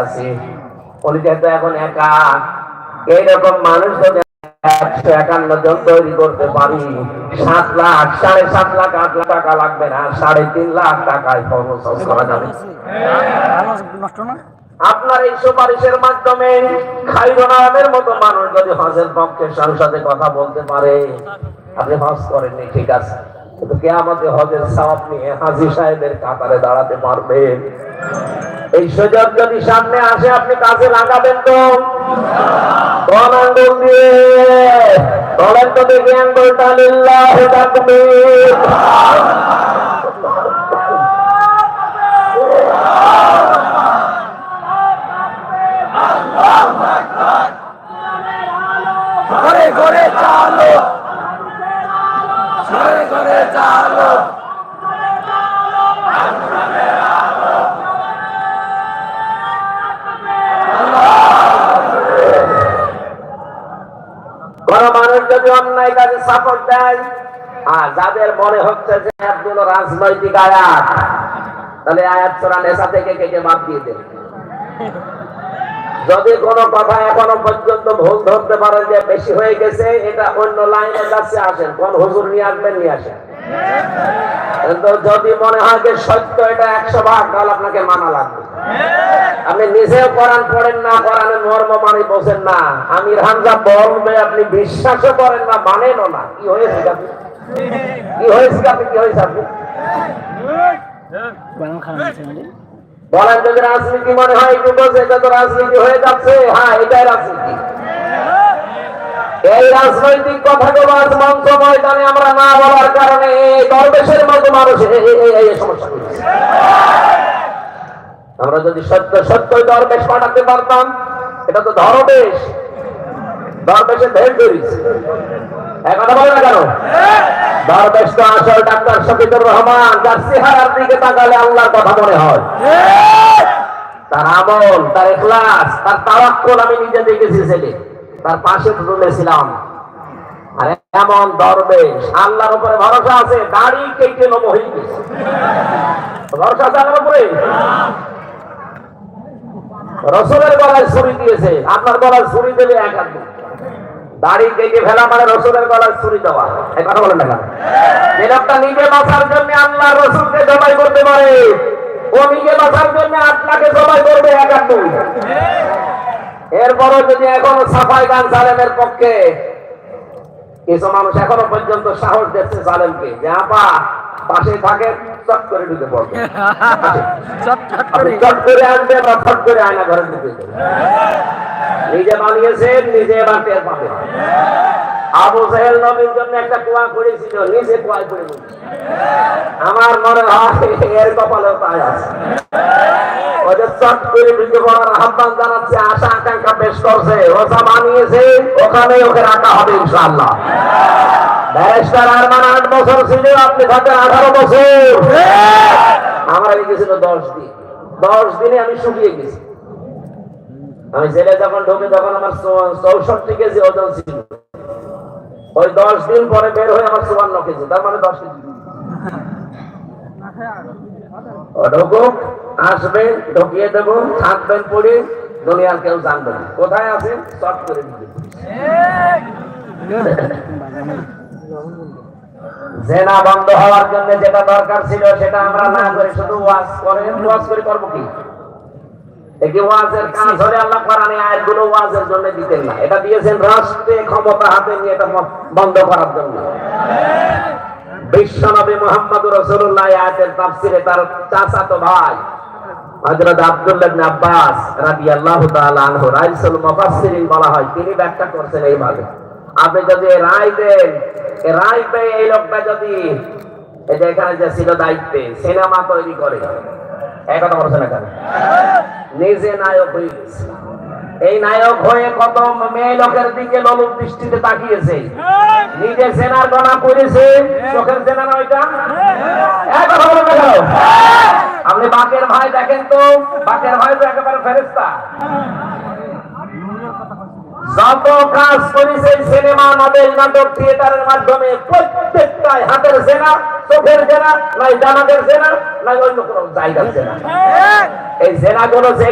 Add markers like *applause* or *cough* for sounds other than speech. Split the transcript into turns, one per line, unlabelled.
আছি। এখন একা। এইরকম মানুষ যদি একশো একান্ন জন তৈরি করতে পারি। সাত লাখ সাড়ে সাত লাখ আট লাখ টাকা লাগবে না। সাড়ে তিন লাখ টাকায় কর্মসংস্থান করা যাবে আপনার এই সুপারিশের মাধ্যমে খাইরুনামের মতো মানুষ যদি হজের পক্ষে সংসদে কথা বলতে পারে আপনি হজ করেননি ঠিক আছে। কিন্তু কে আমাদের হজের সওয়াব নিয়ে হাজি সাহেবের কাতারে দাঁড়াতে পারবেন এই সুযোগ যদি সামনে আসে, আপনি কাজে লাগাবেন তো? আঙ্গুল বলেন তো দেখি আঙ্গুলটা লিল্লাহ তাকবীর
ঘরে ঘরে চালো ঘরে ঘরে চালো
কোন মানুষ যদি অন্যায় কাজে সাপোর্ট দেয়, আর যাদের মনে হচ্ছে যে আয়াতগুলো রাজনৈতিক আয়াত, তাহলে আয়াত চোরা নেশা থেকে কেটে বাদ দিয়ে দেন যদি কোনো কথা এখনও পর্যন্ত ভুল ধরতে পারেন যে বেশি হয়ে গেছে, এটা অন্য লাইনে যাচ্ছে, আসেন, কোন হুজুর নিয়ে আসবেন, নিয়ে আসেন। যদি মনে হয় যে সত্য, এটা একশো ভাগ, তাহলে আপনাকে মানা লাগবে। আপনি নিজেও কোরআন পড়েন না কোরআনের মর্ম মানে বোঝেন না আমির হামজা বলবে আপনি বিশ্বাসও করেন না মানেনও না কি হয়েছে আপনি কি হয়েছে আপনি কি হয়েছে আপনি বলেন যদি রাজনীতি মনে হয় বোঝে এটা তো রাজনীতি হয়ে যাচ্ছে হ্যাঁ এটাই রাজনীতি এই রাজনৈতিক কথাগুলো আজ মঞ্চ ময়দানে আমরা না বলার কারণে দরবেশের মতো মানুষ এই- সমস্যা। আমরা যদি সত্য, সত্যই দরবেশ পাঠাতে পারতাম, এটা তো ধরবেশ দরবেশে তাকালে আল্লাহর ছেলে তার পাশে এমন দরবেশ, আল্লাহর উপরে ভরসা আছে, দাড়ি কেটে নম হয়ে গেছে ভরসা আছে আল্লাহর উপরে? রসুলের গলায় ছুরি দিয়েছে। আপনার গলায় ছুরি দেবে এক দাড়ি ফেলা মানে রসুলের ছুরি দেওয়া। এই কথা বলেন না নিজে বাঁচার জন্য আল্লাহ রসুলকে জবাই করতে পারে। ও নিজে বাঁচার জন্য আপনাকে জবাই করবে এক এরপরও যদি এখনও সাফাই গান সালেমের পক্ষে, কিছু মানুষ এখনও পর্যন্ত সাহস দিচ্ছে সালেমকে। যে, আপা পাশে থাকে চট করে ঢুকে পড়বে *laughs*
চট চট করে।
আনবে বা ফট করে আয়না ঘরে ঢুকে নিজে বানিয়েছেন নিজে এবার টের পাবে আবু সাহেল নবীর জন্য একটা কুয়া করেছিল নিজে কুয়ায় করে আমার মনে হয় এর কপালেও তাই আছে। ওদের চট করে ঢুকে পড়ার আহ্বান জানাচ্ছে আশা আকাঙ্ক্ষা পেশ করছে। ওসা বানিয়েছে ওখানে ওকে রাখা হবে ইনশাআল্লাহ। ব্যারিস্টার আট বছর আপনি থাকেন আঠারো বছর। আমার গেছিল দশ দিন। দশ দিনে আমি শুকিয়ে গেছি। আমি জেলে যখন ঢুকে তখন আমার চৌষট্টি কেজি ওজন ছিল। ওই দশ দিন পরে বের হয়ে আমার চুয়ান্ন কেজি, তার মানে দশ কেজি। ঢুকুক, আসবে, ঢুকিয়ে দেবো, থাকবেন পড়ে, দুনিয়ার কেউ জানবে কোথায় আছে চট করে দিবে জেনা বন্ধ হওয়ার জন্য যেটা দরকার ছিল সেটা আমরা না করে শুধু ওয়াজ করেন ওয়াজ করে করব কি? একটি ওয়াজের হলে আল্লাহ কোরআনে আয়াতগুলো ওয়াজের জন্য দিতেন না। এটা দিয়েছেন রাষ্ট্রে ক্ষমতা হাতে নিয়ে এটা বন্ধ করার জন্য। মোহাম্মদ রসুল্লাহ আয়াতের তাফসিরে তার ভাই হযরত আব্দুল্লাহ ইবনে আব্বাস রাদিয়াল্লাহু তাআলা আনহু, রাইসুল মুফাসসিরিন বলা হয়, তিনি ব্যাখ্যা করছেন এইভাবে। আপনি যদি রায় দেন রায় পেয়ে এই লোকটা যদি এখানে যে ছিল দায়িত্বে, সিনেমা তৈরি করে। লোকের? আপনি বাকের ভাই দেখেন তো? বাকের ভাই তো একেবারে ফেরেস্তা যত কাজ করেছে সিনেমা মডেল নাটক থিয়েটারের মাধ্যমে প্রত্যেকটাই হাতের সেনা চোখের সেনা নাই জানাদের সেনা নাই অন্য কোনো জায়গার সেনা। এই সেনাগুলো যে